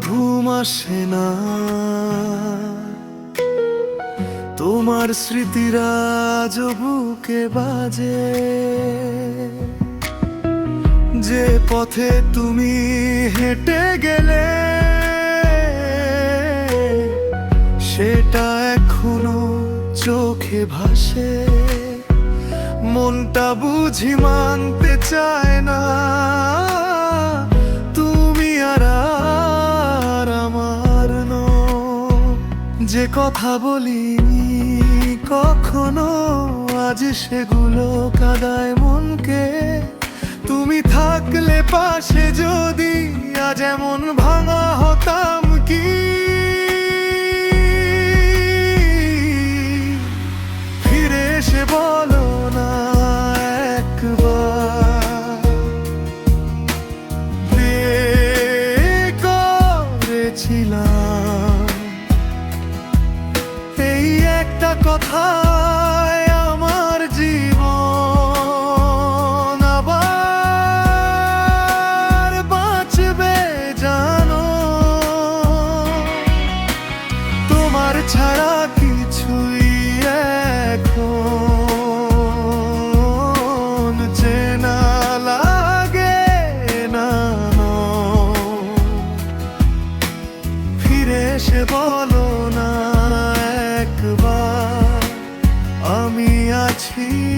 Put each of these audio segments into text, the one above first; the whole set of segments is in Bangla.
ঘুম আসে না। তোমার স্মৃতিরা আজ বুকে বাজে। যে পথে তুমি হেঁটে গেলে, সেটা এখনও চোখে ভাসে। মনটা বুঝি মানতে চায় না। কথা বলিনি। কখনো আজ সেগুলো কাদায় মনকে। তুমি থাকলে পাশে যদি আজ এমন ভাঙা হতাম কি? ফিরে এসে বলো না একবার। করেছিলাম ছাড়া কিছুই এখন চেনা লাগে না। ফিরে সে বলো না একবার আমি আছি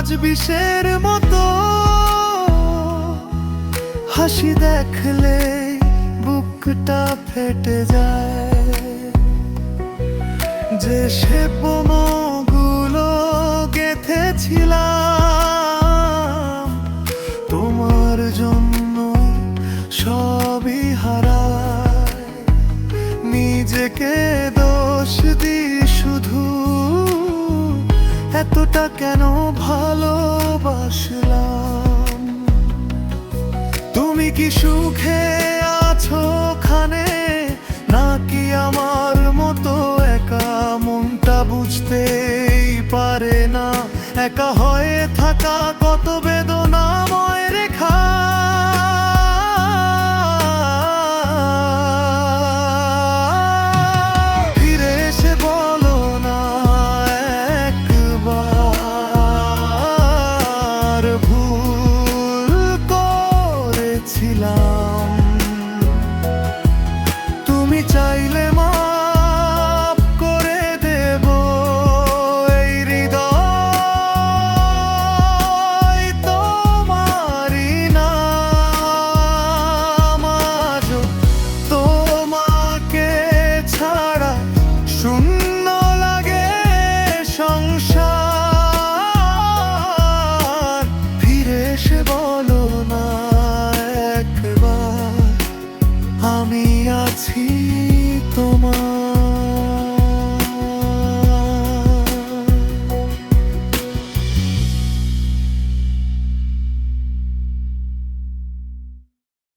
আজ বিষের মতো। হাসি দেখলে বুকটা ফেটে যায়। যে সে গুলো গেথেছিলাম, তোমার জন্য সবই হারায়। নিজেকে এতটা কেন ভালোবাসলাম? তুমি কি সুখে আছো খানে নাকি আমার মতো একা? মনটা বুঝতেই পারে না। একা হয়ে থাকা কত বেদনাময় রেখা। আছি তোমার